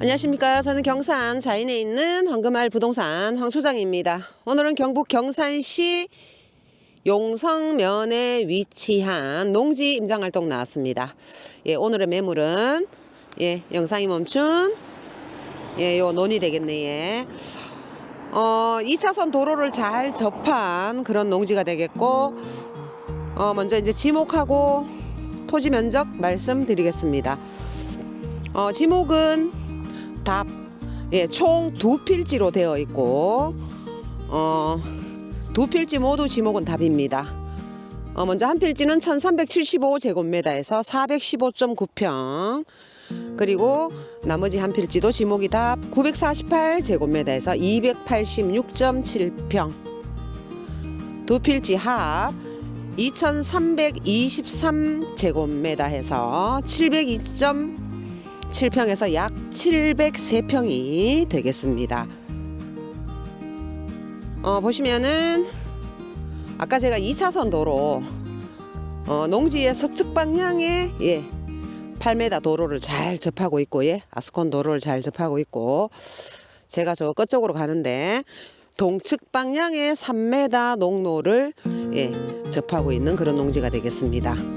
안녕하십니까. 저는 경산 자인에 있는 황금알 부동산 황 소장입니다. 오늘은 경북 경산시 용성면에 위치한 농지 임장 활동 나왔습니다. 예, 오늘의 매물은 예, 영상이 멈춘 예, 요 논이 되겠네. 예. 어, 2차선 도로를 잘 접한 그런 농지가 되겠고 어, 먼저 이제 지목하고 토지 면적 말씀드리겠습니다. 어, 지목은 답, 예, 총 두 필지로 되어 있고, 어, 두 필지 모두 지목은 답입니다. 어, 먼저 한 필지는 1375제곱미터에서 415.9평, 그리고 나머지 한 필지도 지목이 답 948제곱미터에서 286.7평, 두 필지 합 2323제곱미터에서 702. 7평에서 약 703평이 되겠습니다. 어, 보시면은 아까 제가 2차선 도로 어, 농지의 서측 방향에 예, 8m 도로를 잘 접하고 있고 예, 아스콘 도로를 잘 접하고 있고 제가 저 끝쪽으로 가는데 동측 방향의 3m 농로를 예, 접하고 있는 그런 농지가 되겠습니다.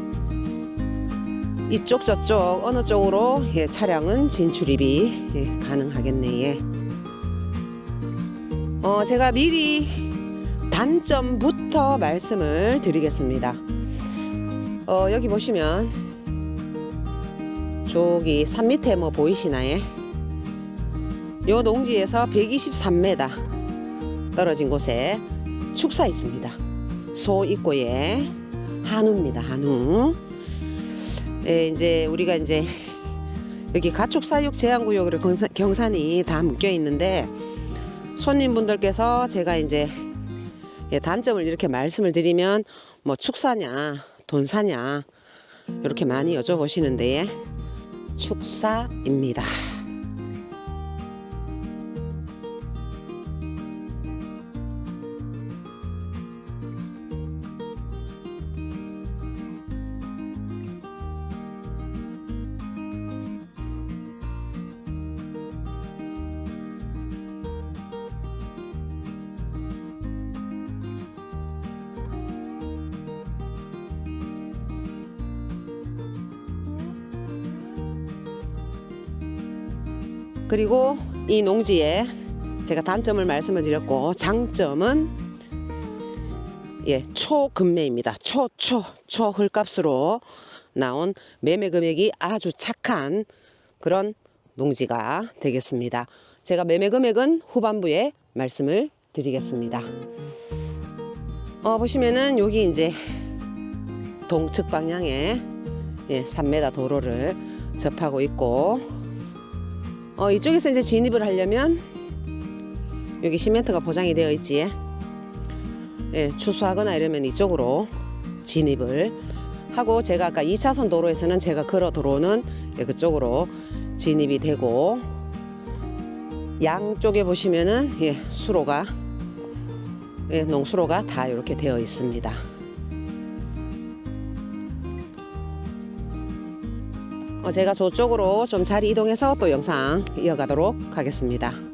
이쪽 저쪽 어느 쪽으로 예, 차량은 진출입이 예, 가능하겠네. 예. 어, 제가 미리 단점부터 말씀을 드리겠습니다. 어, 여기 보시면 저기 산 밑에 뭐 보이시나요? 요 농지에서 123m 떨어진 곳에 축사 있습니다. 소예 한우입니다. 한우. 예, 이제 우리가 이제 여기 가축 사육 제한 구역으로 경산, 경산 이 다 묶여 있는데 손님분들께서 제가 이제 예, 단점을 이렇게 말씀을 드리면 뭐 축사냐 돈 사냐 이렇게 많이 여쭤보시는데 축사입니다. 그리고 이 농지에 제가 단점을 말씀을 드렸고 장점은 예, 초금매입니다. 초, 초, 초 헐값으로 나온 매매 금액이 아주 착한 그런 농지가 되겠습니다. 제가 매매 금액은 후반부에 말씀을 드리겠습니다. 어, 보시면은 여기 이제 동측 방향에 예, 3m 도로를 접하고 있고 어, 이쪽에서 이제 진입을 하려면 여기 시멘트가 보장이 되어 있지. 예, 추수하거나 이러면 이쪽으로 진입을 하고 제가 아까 2차선 도로에서는 제가 걸어 들어오는 예, 그쪽으로 진입이 되고 양쪽에 보시면은 예, 수로가 예, 농수로가 다 이렇게 되어 있습니다. 제가 저쪽으로 좀 자리 이동해서 또 영상 이어가도록 하겠습니다.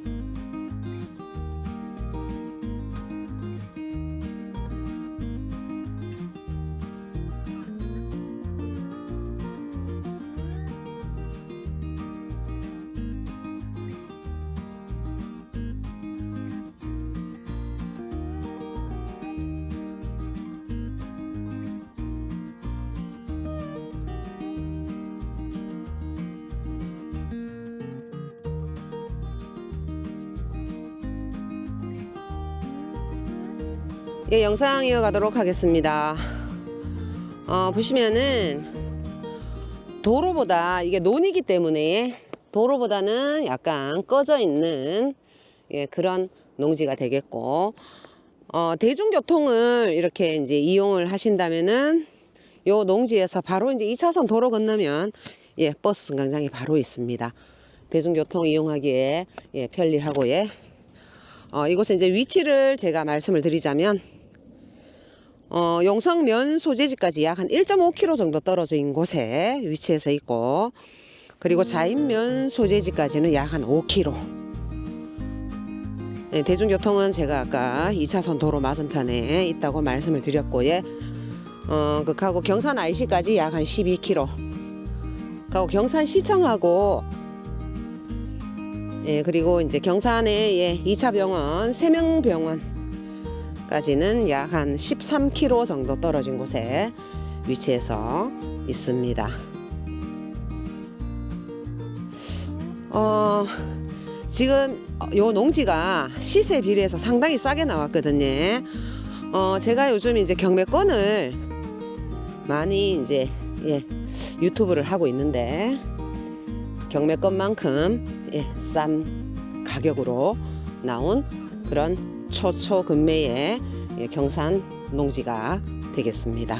예, 영상 이어가도록 하겠습니다. 어, 보시면은 도로보다 이게 논이기 때문에 도로보다는 약간 꺼져 있는 예, 그런 농지가 되겠고 어, 대중교통을 이렇게 이제 이용을 하신다면은 요 농지에서 바로 이제 2차선 도로 건너면 예, 버스 승강장이 바로 있습니다. 대중교통 이용하기에 예, 편리하고 예. 어, 이곳에 이제 위치를 제가 말씀을 드리자면 어, 용성면 소재지까지 약 한 1.5km 정도 있는 곳에 위치해서 있고 그리고 자인면 소재지까지는 약 한 5km. 네, 대중교통은 제가 아까 2차선 도로 맞은편에 있다고 말씀을 드렸고, 예. 어, 그 하고 경산 IC까지 약 한 12km. 가고 경산 시청하고 예, 그리고 이제 경산에 예, 2차 병원 세명병원 까지는 약 한 13km 정도 떨어진 곳에 위치해서 있습니다. 어, 지금 요 농지가 시세 비례해서 상당히 싸게 나왔거든요. 어, 제가 요즘 이제 경매권을 많이 이제 예, 유튜브를 하고 있는데 경매권만큼 예, 싼 가격으로 나온 그런 초초근매의 예, 경산 농지가 되겠습니다.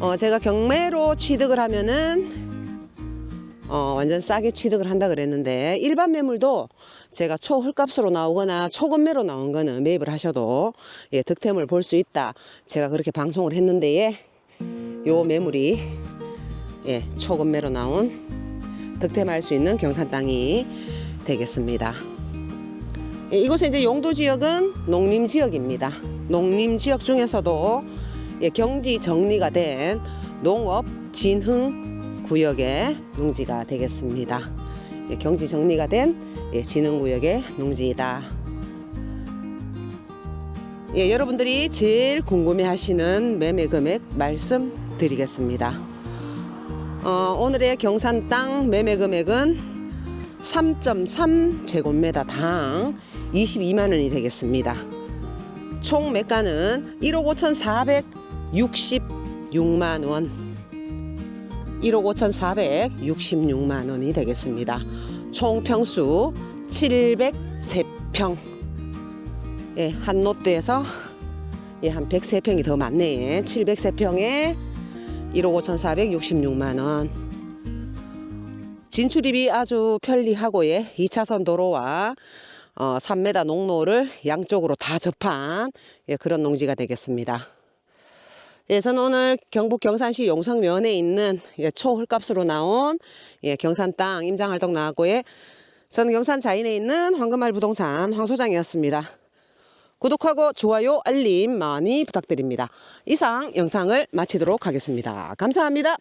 어, 제가 경매로 취득을 하면은 어, 완전 싸게 취득을 한다 그랬는데 일반 매물도 제가 초헐값으로 나오거나 초건매로 나온 거는 매입을 하셔도 예, 득템을 볼 수 있다. 제가 그렇게 방송을 했는데 예, 요 매물이 예, 초건매로 나온 득템할 수 있는 경산 땅이 되겠습니다. 예, 이곳에 이제 용도 지역은 농림 지역입니다. 농림 지역 중에서도 예, 경지 정리가 된 농업 진흥 구역의 농지가 되겠습니다. 예, 경지 정리가 된 예, 진흥 구역의 농지이다. 예, 여러분들이 제일 궁금해하시는 매매 금액 말씀드리겠습니다. 어, 오늘의 경산 땅 매매 금액은 3.3 제곱미터 당 22만 원이 되겠습니다. 총 매가는 1억 5,466만 원. 1억 5,466만 원이 되겠습니다. 총 평수 703평. 예, 한 노트에서 예, 한 103평이 더 많네. 703평에 1억 5,466만 원. 진출입이 아주 편리하고 예, 2차선 도로와 어, 3m 농로를 양쪽으로 다 접한 예, 그런 농지가 되겠습니다. 예, 저는 오늘 경북 경산시 용성면에 있는 예, 초헐값으로 나온 예, 경산 땅 임장 활동 나왔고 예, 저는 경산 자인에 있는 황금알 부동산 황 소장이었습니다. 구독하고 좋아요, 알림 많이 부탁드립니다. 이상 영상을 마치도록 하겠습니다. 감사합니다.